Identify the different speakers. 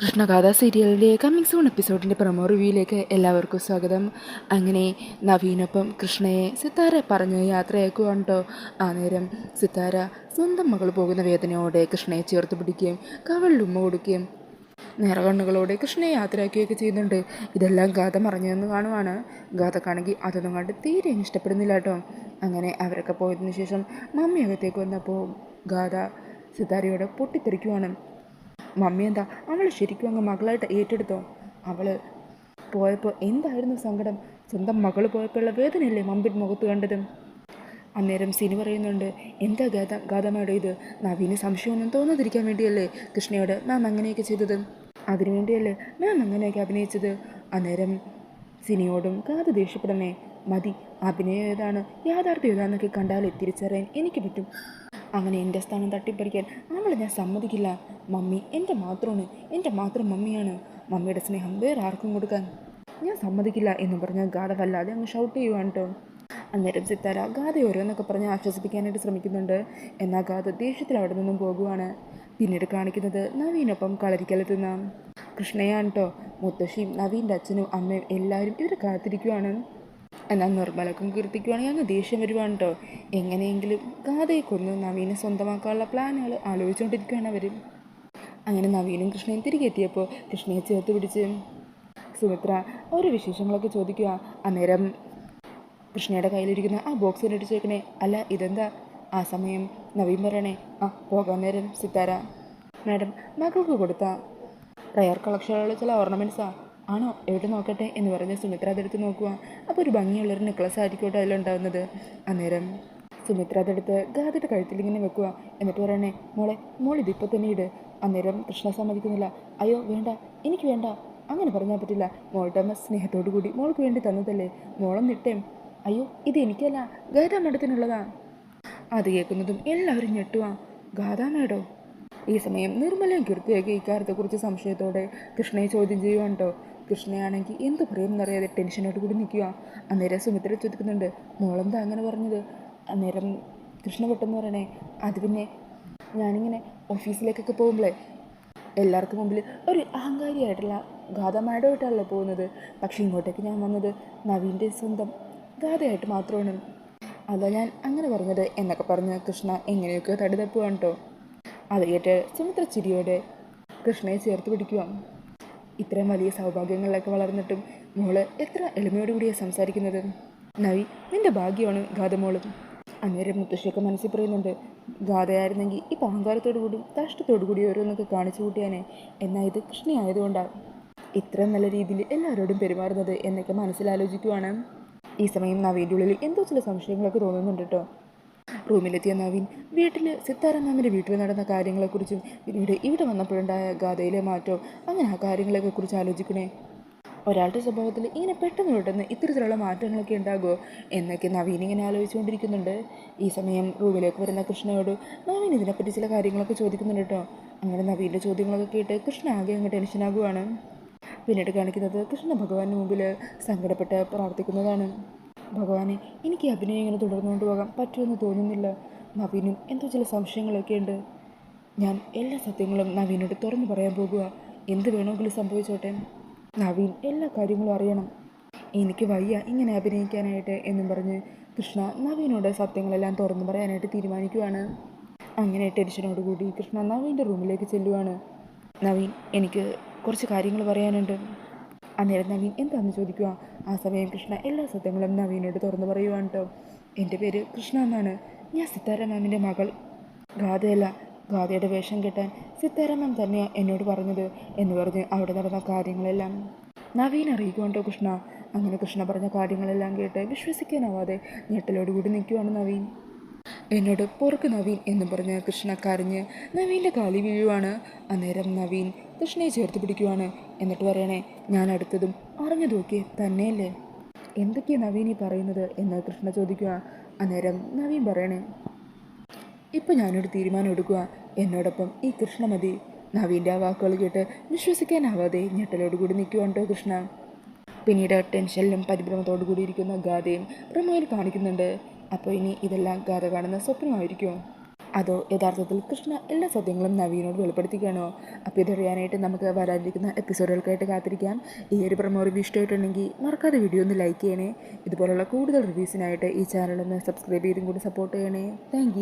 Speaker 1: കൃഷ്ണഗാഥ സീരിയലിന്റെ coming soon എപ്പിസോഡിന്റെ promo റിവ്യൂയിലേക്ക് എല്ലാവർക്കും സ്വാഗതം. അങ്ങനെ നവീനൊപ്പം കൃഷ്ണയെ സിത്താര പറഞ്ഞ് യാത്രയാക്കുവാണ് കേട്ടോ ആ നേരം സിത്താര സ്വന്തം മകൾ പോകുന്ന വേദനയോടെ കൃഷ്ണയെ ചേർത്ത് പിടിക്കുകയും കവളിൽ ഉമ്മ കൊടുക്കുകയും നിറകണ്ണുകളോടെ കൃഷ്ണയെ യാത്രയാക്കുകയൊക്കെ ചെയ്യുന്നുണ്ട്. ഇതെല്ലാം ഗാഥ മറിഞ്ഞതെന്ന് കാണുവാണ്. ഗാഥക്കാണെങ്കിൽ അതൊന്നും കണ്ട് തീരെ ഇഷ്ടപ്പെടുന്നില്ല കേട്ടോ അങ്ങനെ അവരൊക്കെ പോയതിനു ശേഷം മമ്മി അകത്തേക്ക് വന്നപ്പോൾ ഗാഥ സിത്താരയോടെ പൊട്ടിത്തെറിക്കുവാണ്. മമ്മി എന്താ അവൾ ശരിക്കും അങ്ങ് മകളായിട്ട് ഏറ്റെടുത്തോ? അവൾ പോയപ്പോൾ എന്തായിരുന്നു സങ്കടം? സ്വന്തം മകൾ പോയപ്പോഴുള്ള വേദനയല്ലേ മമ്പിൻ മുഖത്ത് കണ്ടത്? അന്നേരം സിനി പറയുന്നുണ്ട് എന്താ ഗാഥ ഗാഥമ്മയുടെ ഇത്? നവീന് സംശയമൊന്നും തോന്നാതിരിക്കാൻ വേണ്ടിയല്ലേ കൃഷ്ണയോട് മാം അങ്ങനെയൊക്കെ ചെയ്തത്? അതിനുവേണ്ടിയല്ലേ മാം അങ്ങനെയൊക്കെ അഭിനയിച്ചത്? അന്നേരം സിനിയോടും ഗാഥ ദേഷ്യപ്പെടണേ മതി അഭിനയം ഏതാണ് യാഥാർത്ഥ്യം ഏതാണെന്നൊക്കെ കണ്ടാലേ തിരിച്ചറിയാൻ എനിക്ക് പറ്റും. അങ്ങനെ എന്റെ സ്ഥാനം തട്ടിപ്പറിക്കാൻ അവളെ ഞാൻ സമ്മതിക്കില്ല. മമ്മി എന്റെ മാത്രമാണ് എന്റെ മാത്രം മമ്മിയാണ്. മമ്മിയുടെ സ്നേഹം വേറെ ആർക്കും കൊടുക്കാൻ ഞാൻ സമ്മതിക്കില്ല എന്ന് പറഞ്ഞാൽ ഗാഥ വല്ലാതെ അങ്ങ് ഷൗട്ട് ചെയ്യുവാണ് കേട്ടോ അന്നേരം സിത്താര ഗാഥ ഓരോന്നൊക്കെ പറഞ്ഞ് ആശ്വസിപ്പിക്കാനായിട്ട് ശ്രമിക്കുന്നുണ്ട്. എന്നാൽ ഗാഥ ദേഷ്യത്തിൽ അവിടെ നിന്നും പോകുവാണ്. പിന്നീട് കാണിക്കുന്നത് നവീനൊപ്പം കളരിക്കലെത്തുന്ന കൃഷ്ണയാണ് കേട്ടോ മുത്തശ്ശിയും നവീന്റെ അച്ഛനും അമ്മയും എല്ലാവരും ഇവരെ കാത്തിരിക്കുവാണ്. എന്നാൽ നിർമ്മലക്കും കീർത്തിക്കുവാണെങ്കിൽ അങ്ങ് ദേഷ്യം വരുവാണ് കേട്ടോ എങ്ങനെയെങ്കിലും കാതയെ കൊന്ന്. നവീനെ സ്വന്തമാക്കാനുള്ള പ്ലാനുകൾ ആലോചിച്ചുകൊണ്ടിരിക്കുകയാണ് അവർ അങ്ങനെ നവീനും കൃഷ്ണയും തിരികെ എത്തിയപ്പോൾ കൃഷ്ണയെ ചേർത്ത് പിടിച്ച് സുമിത്ര ഒരു വിശേഷങ്ങളൊക്കെ ചോദിക്കുക. അന്നേരം കൃഷ്ണയുടെ കയ്യിലിരിക്കുന്ന ആ ബോക്സ് ചോദിക്കണേ അല്ല ഇതെന്താ? ആ സമയം നവീൻ പറയണേ. ആ പോകാൻ നേരം സിത്താര. മാഡം മകൾക്ക് കൊടുത്ത റയർ കളക്ഷനുള്ള ചില ഓർണമെന്റ്സാ ആണോ? എവിടെ നോക്കട്ടെ എന്ന് പറഞ്ഞ് സുമിത്ര അതെടുത്ത് നോക്കുക അപ്പോൾ ഒരു ഭംഗിയുള്ളൊരു നെക്ലസ് ആയിരിക്കട്ടെ അതിലുണ്ടാവുന്നത്. അന്നേരം സുമിത്ര അതെടുത്ത് ഗാദിയുടെ കഴുത്തിൽ ഇങ്ങനെ വെക്കുക എന്നിട്ട് പറയണേ മോളെ മോൾ ഇതിപ്പോൾ തന്നെ ഇട്. അന്നേരം കൃഷ്ണ സമ്മതിക്കുന്നില്ല. അയ്യോ വേണ്ട എനിക്ക് വേണ്ട. അങ്ങനെ പറഞ്ഞാൽ പറ്റില്ല. മോളുടെ സ്നേഹത്തോടു കൂടി മോൾക്ക് വേണ്ടി തന്നതല്ലേ. മോളം നിട്ടേ അയ്യോ ഇത് എനിക്കല്ല. ഗാഥാ മേഡത്തിനുള്ളതാ അത് കേൾക്കുന്നതും എല്ലാവരും ഞെട്ടുവാ. ഗാഥാ മേഡോ ഈ സമയം നിർമ്മലയും കീർത്തിയൊക്കെ ഇക്കാര്യത്തെക്കുറിച്ച് സംശയത്തോടെ കൃഷ്ണയെ ചോദ്യം ചെയ്യുവാണ്ടോ കൃഷ്ണയാണെങ്കിൽ എന്ത് പറയുമെന്നറിയാതെ ടെൻഷനോട് കൂടി നിൽക്കുക. അന്നേരം സുമിത്ര ചോദിക്കുന്നുണ്ട് മോളെന്താ അങ്ങനെ പറഞ്ഞത്? അന്നേരം കൃഷ്ണ പെട്ടെന്ന് പറയണേ അത് പിന്നെ ഞാനിങ്ങനെ ഓഫീസിലേക്കൊക്കെ പോകുമ്പോഴേ എല്ലാവർക്കും മുമ്പിൽ ഒരു അഹങ്കാരിയായിട്ടുള്ള ഗാഥമായിട്ടാണല്ലോ പോകുന്നത്? പക്ഷേ ഇങ്ങോട്ടേക്ക് ഞാൻ വന്നത് നവീന്റെ സ്വന്തം ഗാഥയായിട്ട് മാത്രമാണ്. അതാ ഞാൻ അങ്ങനെ പറഞ്ഞത് എന്നൊക്കെ പറഞ്ഞ് കൃഷ്ണ എങ്ങനെയൊക്കെ തടി തപ്പുവാണ് കേട്ടോ അത് കേട്ട് സുമിത്ര ചിരിയോടെ കൃഷ്ണയെ ചേർത്ത് പിടിക്കുക. ഇത്രയും വലിയ സൗഭാഗ്യങ്ങളിലൊക്കെ വളർന്നിട്ടും മോൾ എത്ര എളിമയോടുകൂടിയാണ് സംസാരിക്കുന്നത്? നവി നിന്റെ ഭാഗ്യമാണ് ഗാഥമോളും അന്നേരം മുത്തശ്ശിയൊക്കെ മനസ്സിൽ പറയുന്നുണ്ട് ഗാഥയായിരുന്നെങ്കിൽ ഈ അഹങ്കാരത്തോടു കൂടി കഷ്ടത്തോടു കൂടി ഓരോന്നൊക്കെ കാണിച്ചു കൂട്ടിയാനേ. എന്നാൽ ഇത് കൃഷ്ണ ഇത്രയും നല്ല രീതിയിൽ എല്ലാവരോടും പെരുമാറുന്നത് എന്നൊക്കെ മനസ്സിലാലോചിക്കുവാണ്. ഈ സമയം നവീന്റെ ഉള്ളിൽ എന്തോ ചില സംശയങ്ങളൊക്കെ തോന്നുന്നുണ്ട് കേട്ടോ. റൂമിലെത്തിയ നവീൻ വീട്ടിൽ സിത്താരം മാമിന്റെ വീട്ടിൽ നടന്ന കാര്യങ്ങളെക്കുറിച്ചും പിന്നീട് ഇവിടെ വന്നപ്പോഴുണ്ടായ ഗാഥയിലെ മാറ്റവും അങ്ങനെ ആ കാര്യങ്ങളെയൊക്കെ കുറിച്ച് ആലോചിക്കണേ. ഒരാളുടെ സ്വഭാവത്തിൽ ഇങ്ങനെ പെട്ടെന്ന് പെട്ടെന്ന് ഇത്തരത്തിലുള്ള മാറ്റങ്ങളൊക്കെ ഉണ്ടാകുമോ എന്നൊക്കെ നവീൻ ഇങ്ങനെ ആലോചിച്ചുകൊണ്ടിരിക്കുന്നുണ്ട്. ഈ സമയം റൂമിലേക്ക് വരുന്ന കൃഷ്ണയോട് നവീൻ ഇതിനെപ്പറ്റി ചില കാര്യങ്ങളൊക്കെ ചോദിക്കുന്നുണ്ട് കേട്ടോ. അങ്ങനെ നവീന്റെ ചോദ്യങ്ങളൊക്കെ കേട്ട് കൃഷ്ണ ആകെ അങ്ങ് ടെൻഷനാകുവാണ് പിന്നീട് കാണിക്കുന്നത് കൃഷ്ണ ഭഗവാന് മുമ്പിൽ സങ്കടപ്പെട്ട് പ്രാർത്ഥിക്കുന്നതാണ്. ഭഗവാനെ എനിക്ക് അഭിനയം ഇങ്ങനെ തുടർന്നുകൊണ്ട് പോകാൻ പറ്റുമെന്ന് തോന്നുന്നില്ല. നവീനും എന്തോ ചില സംശയങ്ങളൊക്കെ ഉണ്ട്. ഞാൻ എല്ലാ സത്യങ്ങളും നവീനോട് തുറന്നു പറയാൻ പോകുക എന്ത് വേണമെങ്കിലും സംഭവിച്ചോട്ടെ. നവീൻ എല്ലാ കാര്യങ്ങളും അറിയണം. എനിക്ക് വയ്യ ഇങ്ങനെ അഭിനയിക്കാനായിട്ട് എന്നും പറഞ്ഞ് കൃഷ്ണ നവീനോട് സത്യങ്ങളെല്ലാം തുറന്നു പറയാനായിട്ട് തീരുമാനിക്കുവാണ്. അങ്ങനെ ടെൻഷനോടുകൂടി കൃഷ്ണ നവീന്റെ റൂമിലേക്ക് ചെല്ലുവാണ്. നവീൻ എനിക്ക് കുറച്ച് കാര്യങ്ങൾ പറയാനുണ്ട്. അന്നേരം നവീൻ എന്താണെന്ന് ചോദിക്കുക ആ സമയം കൃഷ്ണ എല്ലാ സത്യങ്ങളും നവീനോട് തുറന്നു പറയുവാണ് കേട്ടോ എന്റെ പേര് കൃഷ്ണ എന്നാണ്. ഞാൻ സിത്താര മാമിന്റെ മകൾ. ഗാഥയല്ല ഗാഥയുടെ വേഷം കെട്ടാൻ സിത്താര മാം തന്നെയാണ് എന്നോട് പറഞ്ഞത് എന്ന് പറഞ്ഞ് അവിടെ നടന്ന കാര്യങ്ങളെല്ലാം നവീൻ അറിയിക്കുവാണ്ടോ കൃഷ്ണ. അങ്ങനെ കൃഷ്ണ പറഞ്ഞ കാര്യങ്ങളെല്ലാം കേട്ട് വിശ്വസിക്കാനാവാതെ ഞെട്ടലോടുകൂടി നിൽക്കുവാണ് നവീൻ. എന്നോട് പൊറുക്ക് നവീൻ എന്ന് പറഞ്ഞ് കൃഷ്ണ കരഞ്ഞ് നവീന്റെ കാലി വീഴുവാണ്. അന്നേരം നവീൻ കൃഷ്ണയെ ചേർത്ത് പിടിക്കുവാണ്. എന്നിട്ട് പറയണേ ഞാൻ അടുത്തതും അറിഞ്ഞതൊക്കെ തന്നെയല്ലേ? എന്തൊക്കെയാണ് നവീൻ ഈ പറയുന്നത്? എന്ന് കൃഷ്ണ ചോദിക്കുക അന്നേരം നവീൻ പറയണേ ഇപ്പം ഞാനൊരു തീരുമാനം എടുക്കുക. എന്നോടൊപ്പം ഈ കൃഷ്ണ മതി. നവീന്റെ ആ വാക്കുകൾ കേട്ട് വിശ്വസിക്കാനാവാതെ ഞെട്ടലോടുകൂടി നിൽക്കുവാണ്ടോ കൃഷ്ണ. പിന്നീട് ടെൻഷനിലും പരിഭ്രമത്തോടു കൂടി ഇരിക്കുന്ന ഗാഥയും പ്രമോയിൽ കാണിക്കുന്നുണ്ട്. അപ്പോൾ ഇനി ഇതെല്ലാം ഗാഥ കാണുന്ന സ്വപ്നമായിരിക്കുമോ അതോ യഥാർത്ഥത്തിൽ കൃഷ്ണ എല്ലാ സത്യങ്ങളും നവീനോട് വെളിപ്പെടുത്തിക്കുകയാണോ? അപ്പോൾ ഇതറിയാനായിട്ട് നമുക്ക് വരാനിരിക്കുന്ന എപ്പിസോഡുകൾക്കായിട്ട് കാത്തിരിക്കാം. ഈ ഒരു പ്രമോ റിവ്യൂ ഇഷ്ടമായിട്ടുണ്ടെങ്കിൽ മറക്കാതെ വീഡിയോ ഒന്ന് ലൈക്ക് ചെയ്യണേ. ഇതുപോലുള്ള കൂടുതൽ റിവ്യൂസിനായിട്ട് ഈ ചാനലൊന്ന് സബ്സ്ക്രൈബ് ചെയ്തും കൂടി സപ്പോർട്ട് ചെയ്യണേ. താങ്ക്